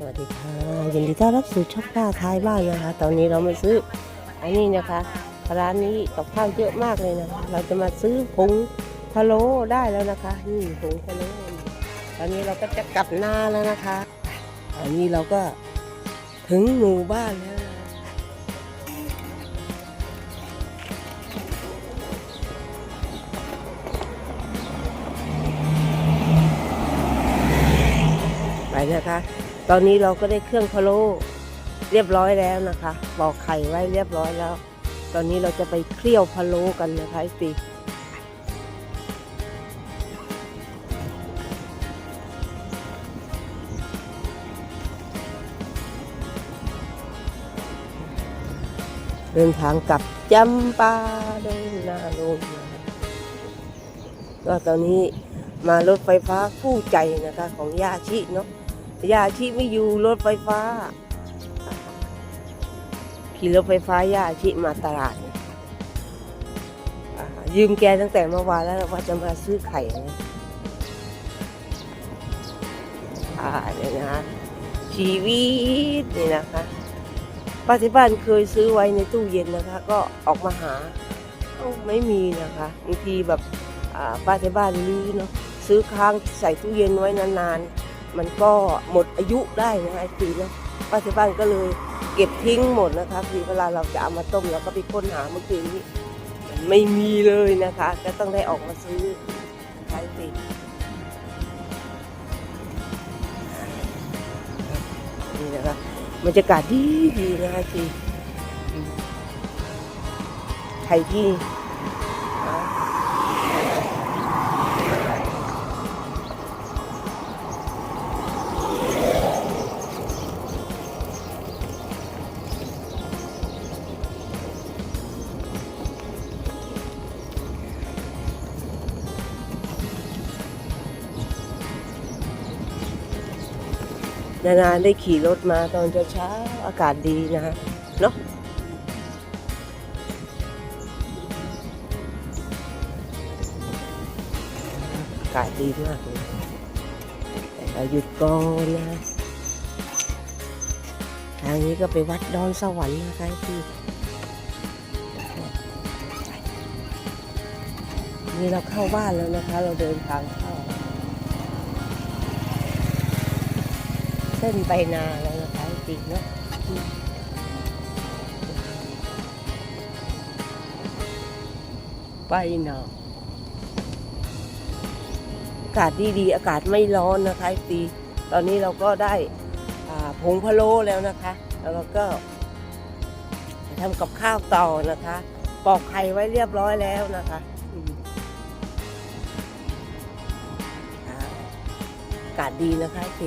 สวัสดีค่ะยินดีต้อนรับสู่ช่องป้าท้ายบ้านนะคะ ตอนนี้เรามาซื้ออันนี้นะคะร้านนี้กับข้าวเยอะมากเลยนะเราจะมาซื้อผงพะโล้ได้แล้วนะคะนี่ผงพะโล้ตอนนี้เราก็จะกลับนาแล้วนะคะอันนี้เราก็ถึงหมู่บ้านแล้วไปนะคะ ตอนนี้เราก็ได้เครื่องพะโล้เรียบร้อยแล้วนะคะบอกไข่ไว้เรียบร้อยแล้ว ตอนนี้เราจะไปเคี่ยวพะโล้กันนะคะไอซีเดินทางกลับจำปาดงนาลงก็ตอนนี้มารถไฟฟ้าคู่ใจนะคะของยาชิเนาะ ยาชีไม่อยู่รถไฟฟ้า ขี่รถไฟฟ้ายาชีมาตลาด ยืมแกตั้งแต่เมื่อวานแล้วว่าจะมาซื้อไข่นะอ่าเนี่ยนะชีวิตนี่นะคะป้าที่บ้านเคยซื้อไว้ในตู้เย็นนะคะ ก็ออกมาหาไม่มีนะคะบางทีแบบป้าที่บ้านรื้อเนาะซื้อค้างใส่ตู้เย็นไว้นานๆ มันก็หมดอายุได้นะคะไอ้ปีนะป้าที่บ้านก็เลยเก็บทิ้งหมดนะคะคือเวลาเราจะเอามาต้มเราก็ไปค้นหาเมื่อคืนนี้ไม่มีเลยนะคะ ก็ต้องได้ออกมาซื้อใช้ปีนี่นะคะบรรยากาศดีดีนะคะจีใครที่ นานๆได้ขี่รถมาตอนเช้าๆอากาศดีนะฮะเนาะอากาศดีมากเลยแต่เราหยุดก่อนนะ ทางนี้ก็ไปวัดดอนสวรรค์นะคะพี่นี่เราเข้าบ้านแล้วนะคะ เราเดินทางเข้า เส้นไปนาแล้วนะคะจริงเนาะไปนาอากาศดีๆ อากาศไม่ร้อนนะคะปีตอนนี้เราก็ได้ผงพะโล้แล้วนะคะ แล้วเราก็จะทำกับข้าวต่อนะคะ ปอกไข่ไว้เรียบร้อยแล้วนะคะอากาศดีนะคะปี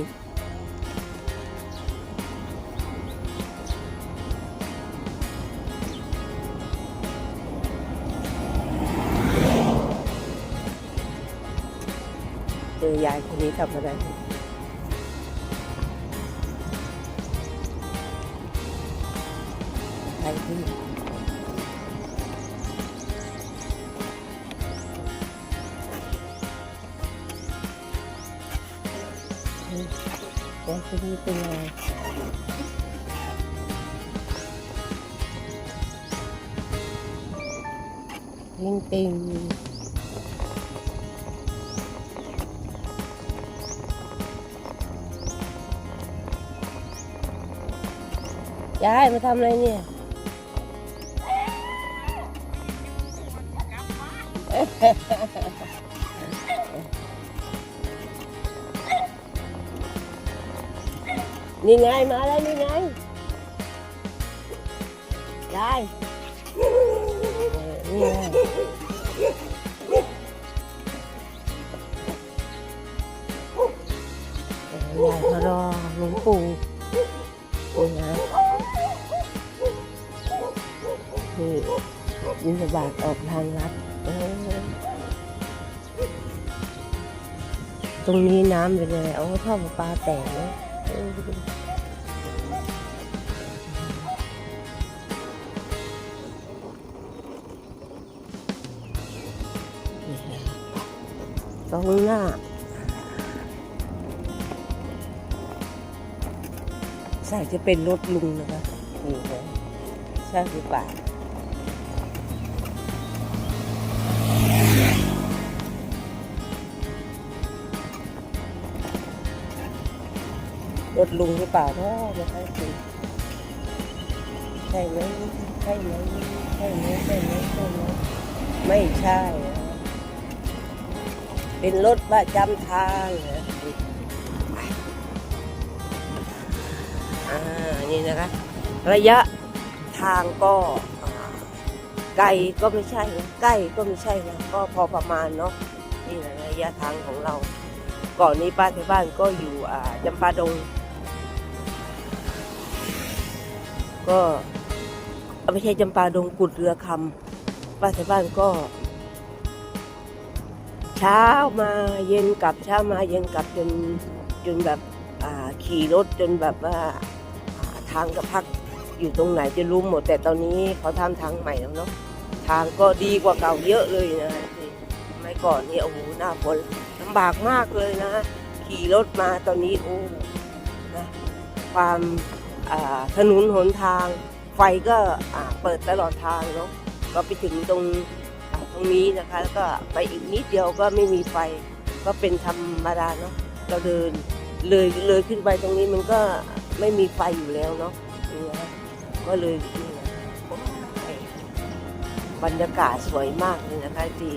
เจอยายคนนี้ทำอะไรใครที่ยายคนนี้เป็นไรติงติง ยายมาทำอะไรเนี่ยนี่ไงมาแล้วนี่ไงยายนี่ไง ตรงนี้น้ำเป็นอะไรเอาท่อประปาแตกนะเออนี่ค่ะตรงหน้าสัยจะเป็นรถลุงนะคะนี่นะใช่หรือเปล่า รถลุงหรือเปล่าเนาะไม่ใช่สิใช่ไหมใช่ไหมใช่ไหมใช่ไหมใช่ไหมไม่ใช่ เป็นรถประจำทางนะอ่า นี่นะคะ ระยะทางก็ไกลก็ไม่ใช่นะใกล้ก็ไม่ใช่นะก็พอประมาณเนาะนี่แหละระยะทางของเรา ก่อนนี้ป้าที่บ้านก็อยู่อ่าจำปาดง ก็เอาไม่ใช่จำปาดงกุดเรือคำป้าที่บ้านก็ เช้ามาเย็นกลับเช้ามาเย็นกลับจนจนแบบขี่รถจนแบบว่าทางกับพักอยู่ตรงไหนจะรู้หมด แต่ตอนนี้เขาทำทางใหม่แล้วเนาะทางก็ดีกว่าเก่าเยอะเลยนะไม่ก่อนนี่โอ้โหหน้าฝนลำบากมากเลยนะ ขี่รถมาตอนนี้โอ้นะความ ถนนหนทาง ไฟก็เปิดตลอดทางเนาะก็ไปถึงตรงตรงนี้นะคะแล้วก็ไปอีกนิดเดียวก็ไม่มีไฟก็เป็นธรรมดาเนาะเราเดินเลยเลยขึ้นไปตรงนี้มันก็ไม่มีไฟอยู่แล้วเนาะก็เลยบรรยากาศสวยมากเลยนะคะที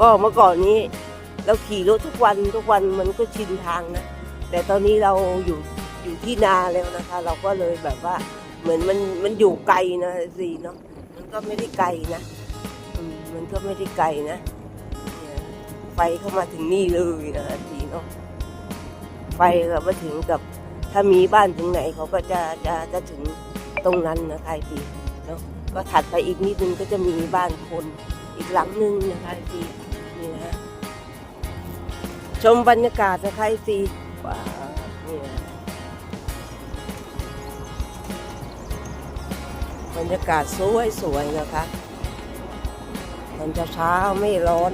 ก็เมื่อก่อนนี้เราขี่รถทุกวันทุกวันมันก็ชินทางนะแต่ตอนนี้เราอยู่ อยู่ที่นาแล้วนะคะ เราก็เลยแบบว่า เหมือนมันมันอยู่ไกลนะสิเนาะมันก็ไม่ได้ไกลนะมันก็ไม่ได้ไกลนะไฟเข้ามาถึงนี่เลยนะสิเนาะไฟก็มาถึงกับถ้ามีบ้านถึงไหนเขาก็จะจะจะถึงตรงนั้นนะคะไอ้ทีเนาะก็ถัดไปอีกนิดนึงก็จะมีบ้านคนอีกหลังนึงนะคะไอ้ทีนี่นะชมบรรยากาศนะคะไอซีว้าวนี่นะ บรรยากาศสวยสวยๆนะคะตอนเช้าไม่ร้อน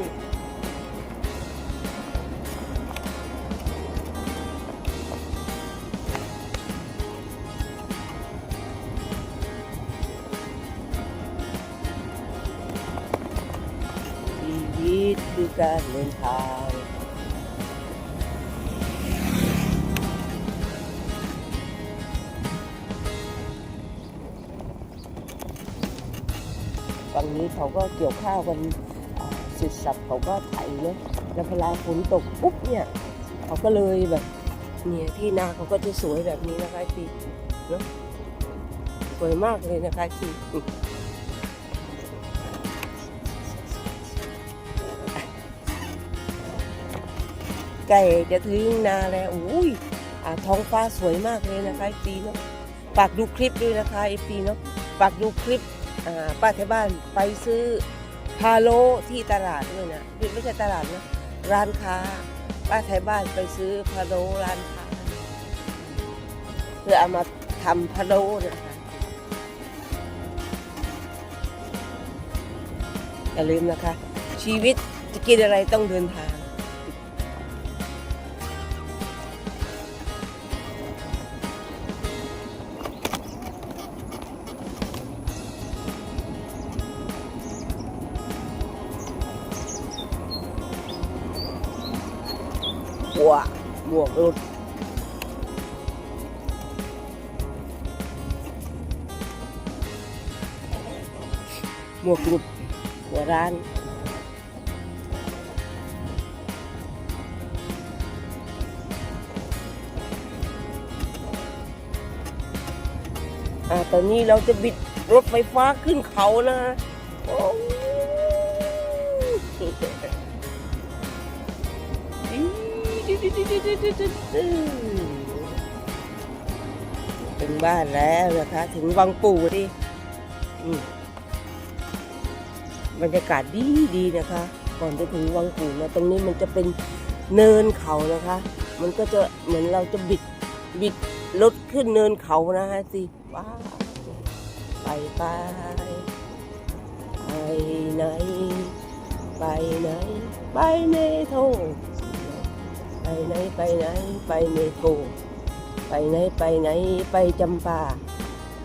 ชีวิตคือการเดินทาง ฝั่งนี้เขาก็เกี่ยวข้าวกันสร็จสับเขาก็ไถเนาะแล้วพอเวลาฝนตกปุ๊บเนี่ยเขาก็เลยแบบเนี่ยที่นาเขาก็จะสวยแบบนี้นะคะพี่เนาะสวยมากเลยนะคะพี่ไก่จะถึงนาแล้วอุ้ยท้องฟ้าสวยมากเลยนะคะไอปีเนาะฝากดูคลิปด้วยนะคะไอปีเนาะฝากดูคลิป ป้าที่บ้านไปซื้อพาโลที่ตลาดด้วยนะไม่ใช่ตลาดนะร้านค้า ป้าไทยบ้านไปซื้อพาโลร้านค้าเพื่อเอามาทำพาโลนะคะอย่าลืมนะคะ ชีวิตจะกินอะไรต้องเดินทาง หัวหมวกหลุดหมวกหลุดหัวร้านอ่าตอนนี้เราจะบิดรถไฟฟ้าขึ้นเขานะโอ้ ถึงบ้านแล้วนะคะ ถึงวังปู่ดิอืมบรรยากาศดีดีนะคะ ก่อนจะถึงวังปู่นะตรงนี้มันจะเป็นเนินเขานะคะ มันก็จะเหมือนเราจะบิดบิดรถขึ้นเนินเขานะฮะสิว้าไปไปไปไหน ไปไหน ไปในโทไป ไหนไปไหนไปในโทไปไหนไปไหนไปจำปา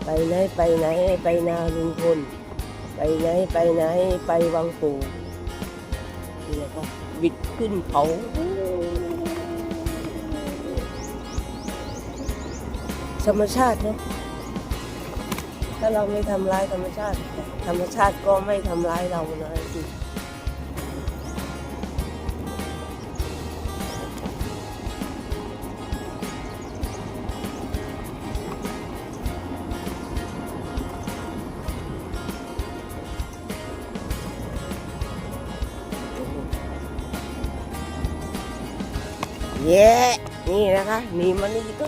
ไปไหนไปไหนไปนาลุงพลไปไหนไปไหนไปวังปู่นี่นะคะบิดขึ้นเขาธรรมชาตินะถ้าเราไม่ทำร้ายธรรมชาติ ธรรมชาติก็ไม่ทำร้ายเรานะสิ เย้ นี่นะคะหนีมันนี่ก็